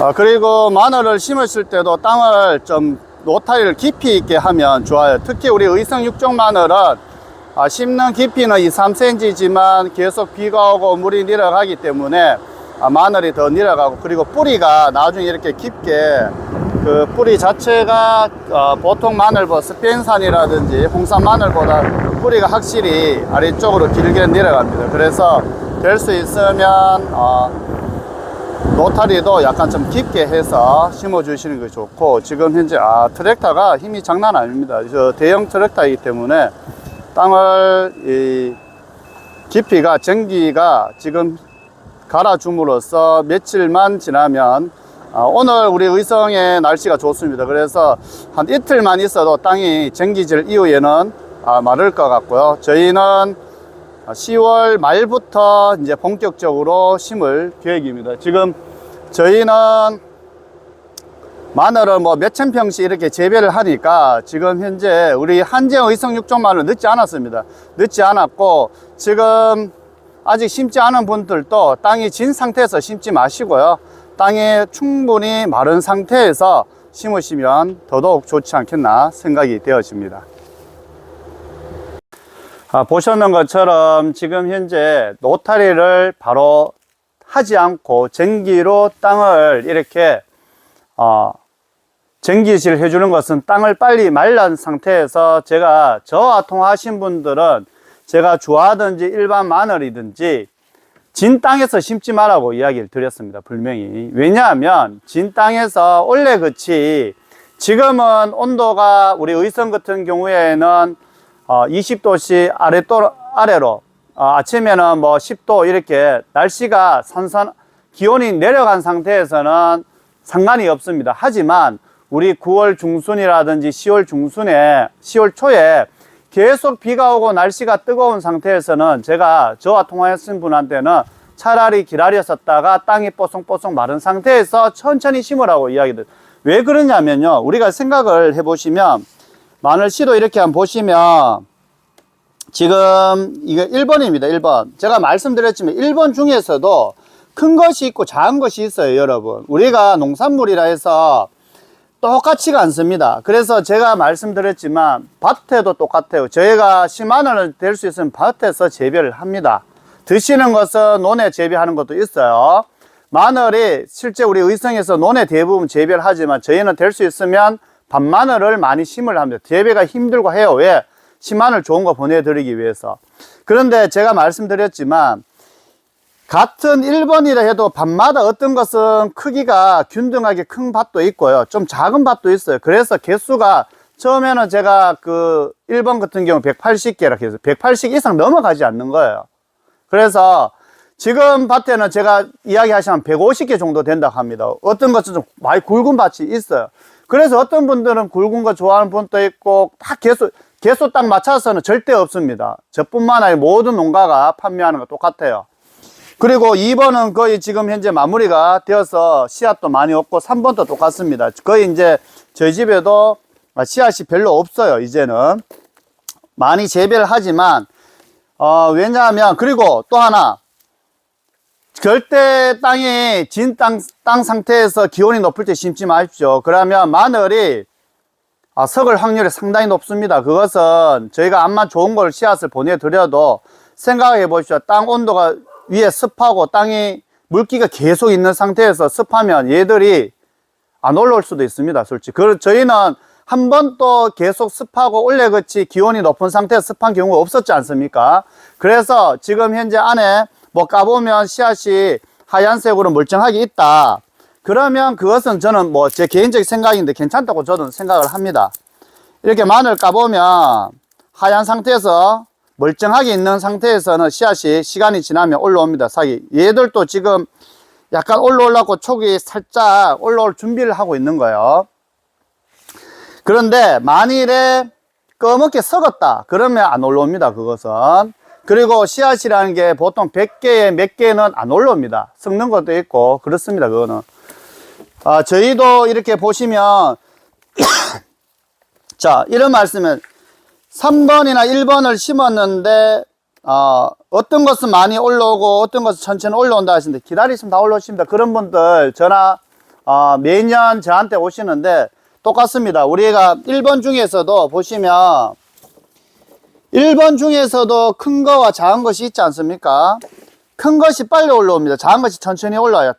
어, 그리고 마늘을 심으실 때도 땅을 좀 노타리를 깊이 있게 하면 좋아요. 특히 우리 의성 육종 마늘은 아, 심는 깊이는 2, 3cm지만 계속 비가 오고 물이 내려가기 때문에 아, 마늘이 더 내려가고 그리고 뿌리가 나중에 이렇게 깊게 그 뿌리 자체가 어, 보통 마늘보다 스페인산이라든지 홍산 마늘보다 뿌리가 확실히 아래쪽으로 길게 내려갑니다. 그래서 될 수 있으면 어, 노타리도 약간 좀 깊게 해서 심어 주시는 게 좋고 지금 현재 아 트랙터가 힘이 장난 아닙니다. 저 대형 트랙터이기 때문에 땅을 이 깊이가 전기가 지금 갈아줌으로써 며칠만 지나면 아, 오늘 우리 의성의 날씨가 좋습니다. 그래서 한 이틀만 있어도 땅이 전기질 이후에는 아, 마를 것 같고요. 저희는 10월 말부터 이제 본격적으로 심을 계획입니다. 지금 저희는 마늘을 뭐 몇천 평씩 이렇게 재배를 하니까 지금 현재 우리 한정 의성 육종 마늘 늦지 않았습니다. 늦지 않았고 지금 아직 심지 않은 분들도 땅이 진 상태에서 심지 마시고요. 땅이 충분히 마른 상태에서 심으시면 더더욱 좋지 않겠나 생각이 되어집니다. 아, 보셨는 것처럼 지금 현재 노타리를 바로 하지 않고 전기로 땅을 이렇게 어, 전기질 해주는 것은 땅을 빨리 말란 상태에서 제가 저와 통화하신 분들은 제가 좋아하든지 일반 마늘이든지 진 땅에서 심지 말라고 이야기를 드렸습니다. 분명히. 왜냐하면 진 땅에서 원래 그치 지금은 온도가 우리 의성 같은 경우에는 어, 20도씨 아래 또, 아래로 어, 아침에는 뭐 10도 이렇게 날씨가 선선 기온이 내려간 상태에서는 상관이 없습니다. 하지만 우리 9월 중순이라든지 10월 중순에 10월 초에 계속 비가 오고 날씨가 뜨거운 상태에서는 제가 저와 통화했던 분한테는 차라리 기다렸었다가 땅이 뽀송뽀송 마른 상태에서 천천히 심으라고 이야기들. 왜 그러냐면요. 우리가 생각을 해보시면 마늘 씨도 이렇게 한번 보시면 지금 이거 1번입니다. 1번. 제가 말씀드렸지만 1번 중에서도 큰 것이 있고 작은 것이 있어요, 여러분. 우리가 농산물이라 해서 똑같지가 않습니다. 그래서 제가 말씀드렸지만 밭에도 똑같아요. 저희가 10만 원을 될 수 있으면 밭에서 재배를 합니다. 드시는 것은 논에 재배하는 것도 있어요. 마늘이 실제 우리 의성에서 논에 대부분 재배를 하지만 저희는 될 수 있으면 밤마늘을 많이 심을 합니다. 재배가 힘들고 해요. 왜? 10만을 좋은 거 보내드리기 위해서. 그런데 제가 말씀드렸지만 같은 1번이라 해도 밭마다 어떤 것은 크기가 균등하게 큰 밭도 있고요. 좀 작은 밭도 있어요. 그래서 개수가 처음에는 제가 그 1번 같은 경우 180개라 해서 180 이상 넘어가지 않는 거예요. 그래서 지금 밭에는 제가 이야기하시면 150개 정도 된다고 합니다. 어떤 것은 좀 많이 굵은 밭이 있어요. 그래서 어떤 분들은 굵은 거 좋아하는 분도 있고 다 개수 개수 딱 맞춰서는 절대 없습니다. 저뿐만 아니라 모든 농가가 판매하는 거 똑같아요. 그리고 2번은 거의 지금 현재 마무리가 되어서 씨앗도 많이 없고 3번도 똑같습니다. 거의 이제 저희 집에도 씨앗이 별로 없어요. 이제는 많이 재배를 하지만 어, 왜냐하면 그리고 또 하나 절대 땅이 진 땅, 땅 상태에서 기온이 높을 때 심지 마십시오. 그러면 마늘이 아, 썩을 확률이 상당히 높습니다. 그것은 저희가 암만 좋은 걸 씨앗을 보내드려도 생각해 보십시오. 땅 온도가 위에 습하고 땅이 물기가 계속 있는 상태에서 습하면 얘들이 안 올라올 수도 있습니다. 솔직히. 그 저희는 한 번 또 계속 습하고 올해같이 기온이 높은 상태에서 습한 경우가 없었지 않습니까? 그래서 지금 현재 안에 뭐 까보면 씨앗이 하얀색으로 멀쩡하게 있다. 그러면 그것은 저는 뭐 제 개인적 생각인데 괜찮다고 저는 생각을 합니다. 이렇게 마늘 까보면 하얀 상태에서 멀쩡하게 있는 상태에서는 씨앗이 시간이 지나면 올라옵니다. 사기. 얘들도 지금 약간 올라오려고 촉이 살짝 올라올 준비를 하고 있는 거예요. 그런데 만일에 검게 썩었다. 그러면 안 올라옵니다. 그것은. 그리고 씨앗이라는 게 보통 100개에 몇 개는 안 올라옵니다. 썩는 것도 있고 그렇습니다. 그거는. 아, 저희도 이렇게 보시면 자, 이런 말씀은 3번이나 1번을 심었는데 어, 어떤 것은 많이 올라오고 어떤 것은 천천히 올라온다 하시는데 기다리시면 다 올라오십니다. 그런 분들 전화 아, 매년 저한테 오시는데 똑같습니다. 우리가 1번 중에서도 보시면 1번 중에서도 큰 거와 작은 것이 있지 않습니까? 큰 것이 빨리 올라옵니다. 작은 것이 천천히 올라와요.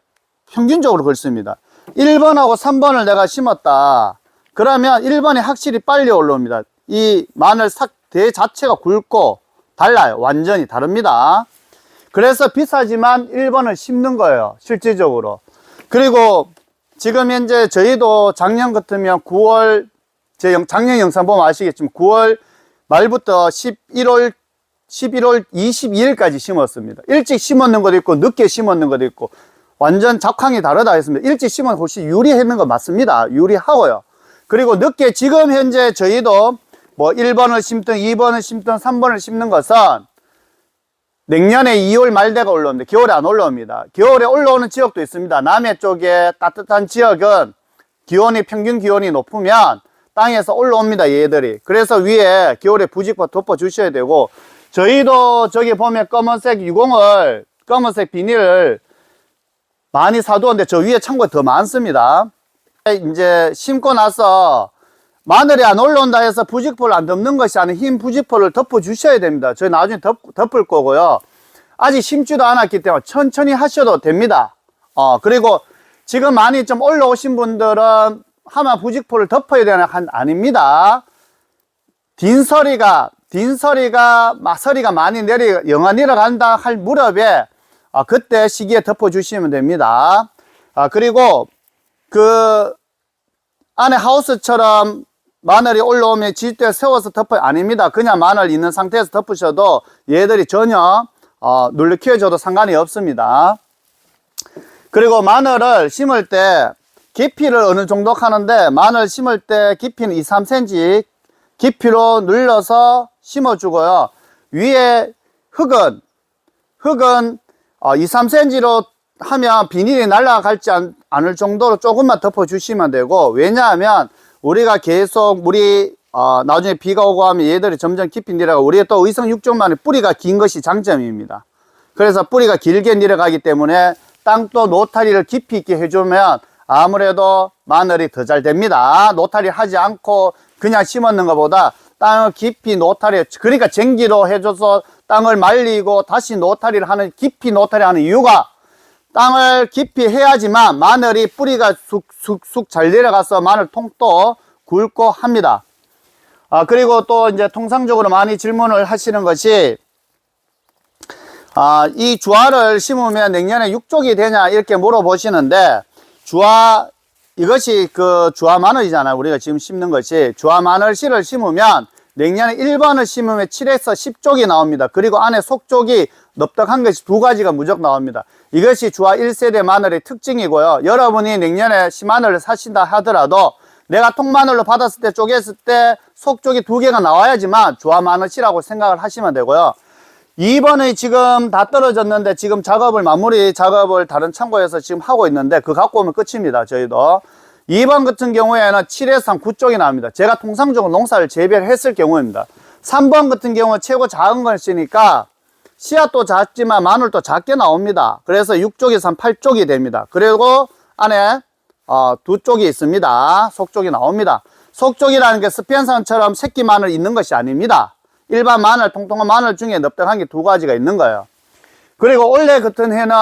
평균적으로 그렇습니다. 1번하고 3번을 내가 심었다. 그러면 1번이 확실히 빨리 올라옵니다. 이 마늘 삭대 자체가 굵고 달라요. 완전히 다릅니다. 그래서 비싸지만 1번을 심는 거예요. 실질적으로. 그리고 지금 현재 저희도 작년 같으면 9월, 제 영- 작년 영상 보면 아시겠지만 9월 말부터 11월, 11월 22일까지 심었습니다. 일찍 심었는 것도 있고 늦게 심었는 것도 있고 완전 작황이 다르다 했습니다. 일찍 심은 혹시 유리했는 거 맞습니다. 유리하고요. 그리고 늦게 지금 현재 저희도 뭐 1번을 심든 2번을 심든 3번을 심는 것은 냉년에 2월 말대가 올라옵니다. 겨울에 안 올라옵니다. 겨울에 올라오는 지역도 있습니다. 남해 쪽에 따뜻한 지역은 기온이 평균 기온이 높으면 땅에서 올라옵니다. 얘들이. 그래서 위에 겨울에 부직포 덮어 주셔야 되고 저희도 저기 보면 검은색 유공을 검은색 비닐을 많이 사두었는데 저 위에 창고에 더 많습니다. 이제 심고 나서 마늘이 안 올라온다 해서 부직포를 안 덮는 것이 아닌 흰 부직포를 덮어 주셔야 됩니다. 저희 나중에 덮, 덮을 거고요. 아직 심지도 않았기 때문에 천천히 하셔도 됩니다. 어, 그리고 지금 많이 좀 올라오신 분들은 하마 부직포를 덮어야 되는 한 아닙니다. 딘서리가, 딘서리가, 마서리가 많이 내리, 영하 내려간다 할 무렵에, 아, 그때 시기에 덮어 주시면 됩니다. 아, 그리고 그 안에 하우스처럼 마늘이 올라오면 질대 세워서 덮어요. 아닙니다. 그냥 마늘 있는 상태에서 덮으셔도 얘들이 전혀 어, 눌러 키워줘도 상관이 없습니다. 그리고 마늘을 심을 때 깊이를 어느 정도 하는데 마늘 심을 때 깊이는 2, 3cm 깊이로 눌러서 심어주고요. 위에 흙은 흙은 어, 2, 3cm로 하면 비닐이 날아갈지 않, 않을 정도로 조금만 덮어주시면 되고 왜냐하면 우리가 계속 물이 어, 나중에 비가 오고 하면 얘들이 점점 깊이 내려가고 우리가 또 의성 육종만의 뿌리가 긴 것이 장점입니다. 그래서 뿌리가 길게 내려가기 때문에 땅도 노타리를 깊이 있게 해주면 아무래도 마늘이 더 잘 됩니다. 노타리 하지 않고 그냥 심었는 것보다 땅을 깊이 노타리, 그러니까 쟁기로 해줘서 땅을 말리고 다시 노타리를 하는, 깊이 노타리 하는 이유가 땅을 깊이 해야지만 마늘이 뿌리가 쑥쑥쑥 잘 내려가서 마늘 통도 굵고 합니다. 아, 그리고 또 이제 통상적으로 많이 질문을 하시는 것이 아, 이 주화를 심으면 내년에 육족이 되냐 이렇게 물어보시는데 주화 이것이 그 주화 마늘이잖아요. 우리가 지금 심는 것이 주화 마늘 씨를 심으면 내년에 1번을 심으면 7에서 10쪽이 나옵니다. 그리고 안에 속쪽이 넙덕한 것이 두 가지가 무조건 나옵니다. 이것이 주화 1세대 마늘의 특징이고요. 여러분이 내년에 씨마늘을 사신다 하더라도 내가 통마늘로 받았을 때 쪼갰을 때 속쪽이 두 개가 나와야지만 주화 마늘 씨라고 생각을 하시면 되고요. 2번이 지금 다 떨어졌는데 지금 작업을 마무리 작업을 다른 창고에서 지금 하고 있는데 그 갖고 오면 끝입니다. 저희도. 2번 같은 경우에는 7에서 9쪽이 나옵니다. 제가 통상적으로 농사를 재배했을 경우입니다. 3번 같은 경우는 최고 작은 걸 쓰니까 씨앗도 작지만 마늘도 작게 나옵니다. 그래서 6쪽에서 8쪽이 됩니다. 그리고 안에 어, 두 쪽이 있습니다. 속쪽이 나옵니다. 속쪽이라는 게 스피엔산처럼 새끼 마늘 있는 것이 아닙니다. 일반 마늘, 통통한 마늘 중에 넙덕한 게 두 가지가 있는 거예요. 그리고 올해 같은 해는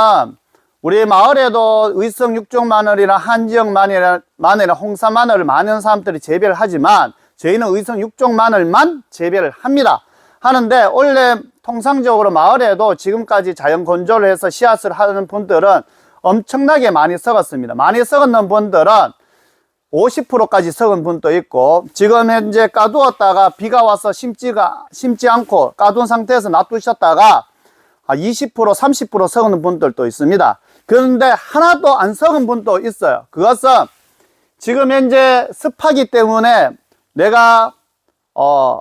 우리 마을에도 의성 육종 마늘이나 한지역 마늘이나 홍사 마늘을 많은 사람들이 재배를 하지만 저희는 의성 육종 마늘만 재배를 합니다. 하는데 원래 통상적으로 마을에도 지금까지 자연 건조를 해서 씨앗을 하는 분들은 엄청나게 많이 썩었습니다. 많이 썩었는 분들은 50%까지 썩은 분도 있고 지금 현재 까두었다가 비가 와서 심지가 심지 않고 까둔 상태에서 놔두셨다가 20% 30% 썩은 분들도 있습니다. 그런데 하나도 안 썩은 분도 있어요. 그것은 지금 현재 습하기 때문에 내가 어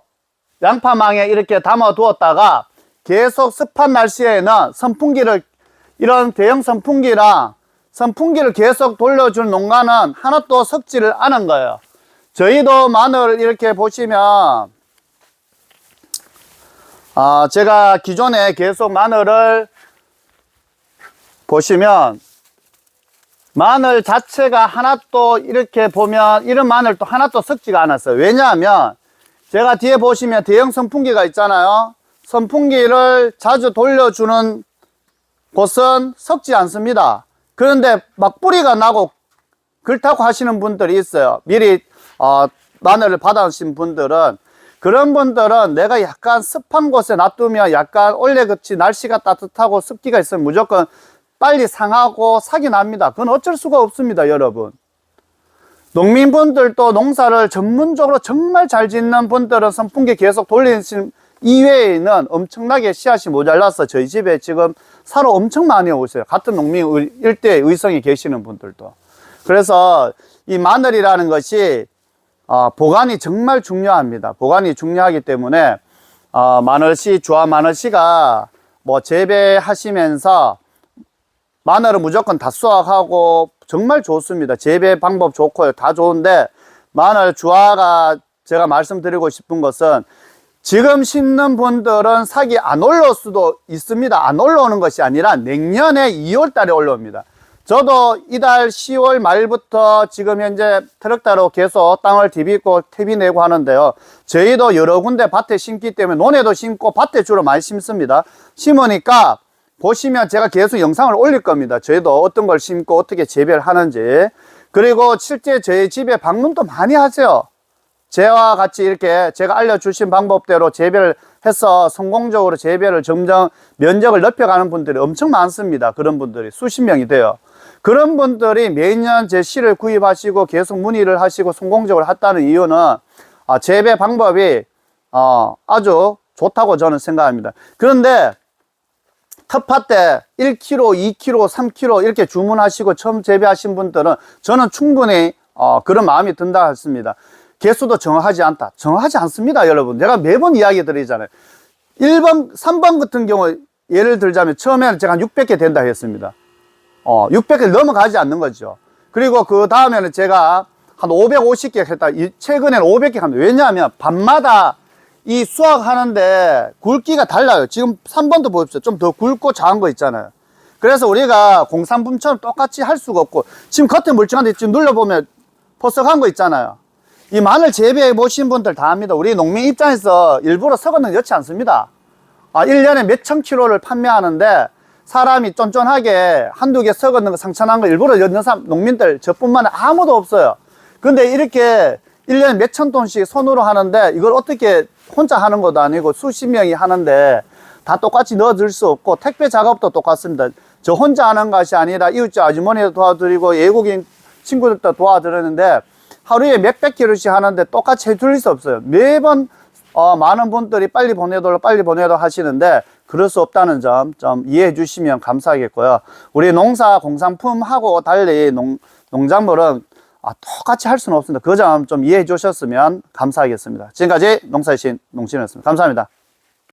양파망에 이렇게 담아 두었다가 계속 습한 날씨에는 선풍기를 이런 대형 선풍기랑 선풍기를 계속 돌려준 농가는 하나도 썩지를 않은 거예요. 저희도 마늘 이렇게 보시면 아, 제가 기존에 계속 마늘을 보시면 마늘 자체가 하나도 이렇게 보면 이런 마늘도 하나도 썩지가 않았어요. 왜냐하면 제가 뒤에 보시면 대형 선풍기가 있잖아요. 선풍기를 자주 돌려주는 곳은 썩지 않습니다. 그런데 막 뿌리가 나고 그렇다고 하시는 분들이 있어요. 미리 어, 마늘을 받아오신 분들은 그런 분들은 내가 약간 습한 곳에 놔두면 약간 올해같이 날씨가 따뜻하고 습기가 있으면 무조건 빨리 상하고 사기 납니다. 그건 어쩔 수가 없습니다, 여러분. 농민분들도 농사를 전문적으로 정말 잘 짓는 분들은 선풍기 계속 돌리신 이외에는 엄청나게 씨앗이 모자라서 저희 집에 지금 사러 엄청 많이 오세요. 같은 농민 의- 일대에 의성에 계시는 분들도. 그래서 이 마늘이라는 것이 어, 보관이 정말 중요합니다. 보관이 중요하기 때문에 어, 마늘씨, 주화 마늘씨가 뭐 재배하시면서 마늘은 무조건 다 수확하고 정말 좋습니다. 재배 방법 좋고요. 다 좋은데 마늘 주화가 제가 말씀드리고 싶은 것은 지금 심는 분들은 사기 안 올라올 수도 있습니다. 안 올라오는 것이 아니라 내년에 2월 달에 올라옵니다. 저도 이달 10월 말부터 지금 현재 트럭다로 계속 땅을 디비고 퇴비 내고 하는데요. 저희도 여러 군데 밭에 심기 때문에 논에도 심고 밭에 주로 많이 심습니다. 심으니까 보시면 제가 계속 영상을 올릴 겁니다. 저희도 어떤 걸 심고 어떻게 재배를 하는지. 그리고 실제 저희 집에 방문도 많이 하세요. 저와 같이 이렇게 제가 알려주신 방법대로 재배를 해서 성공적으로 재배를 점점 면적을 높여가는 분들이 엄청 많습니다. 그런 분들이 수십 명이 돼요. 그런 분들이 매년 제 씨를 구입하시고 계속 문의를 하시고 성공적으로 했다는 이유는 아, 재배 방법이 어, 아주 좋다고 저는 생각합니다. 그런데 텃밭 때 1kg, 2kg, 3kg 이렇게 주문하시고 처음 재배하신 분들은 저는 충분히 어, 그런 마음이 든다 했습니다. 개수도 정확하지 않다. 정확하지 않습니다, 여러분. 제가 매번 이야기 드리잖아요. 1번, 3번 같은 경우 예를 들자면 처음에는 제가 한 600개 된다 했습니다. 어, 600개 넘어가지 않는 거죠. 그리고 그 다음에는 제가 한 550개 했다. 이- 최근에는 500개 합니다. 왜냐하면 밤마다 이 수확하는데 굵기가 달라요. 지금 3번도 보십시오. 좀 더 굵고 작은 거 있잖아요. 그래서 우리가 공산품처럼 똑같이 할 수가 없고 지금 겉에 멀쩡한데 지금 눌러보면 퍼석한 거 있잖아요. 이 마늘 재배해 보신 분들 다 압니다. 우리 농민 입장에서 일부러 썩었는 게 좋지 않습니다. 아, 1년에 몇천 킬로를 판매하는데 사람이 쫀쫀하게 한두 개 썩었는 거 상처난 거 일부러 넣는 사람, 농민들 저뿐만 아무도 없어요. 근데 이렇게 1년에 몇천 톤씩 손으로 하는데 이걸 어떻게 혼자 하는 것도 아니고 수십 명이 하는데 다 똑같이 넣어줄 수 없고 택배 작업도 똑같습니다. 저 혼자 하는 것이 아니라 이웃집 아주머니도 도와드리고 외국인 친구들도 도와드리는데 하루에 몇백 킬로씩 하는데 똑같이 해줄 수 없어요. 매번 어, 많은 분들이 빨리 보내도록 빨리 보내도록 하시는데 그럴 수 없다는 점 좀 이해해 주시면 감사하겠고요. 우리 농사 공산품하고 달리 농, 농작물은 아, 똑같이 할 수는 없습니다. 그 점 좀 이해해 주셨으면 감사하겠습니다. 지금까지 농사의 신 농신이었습니다. 감사합니다.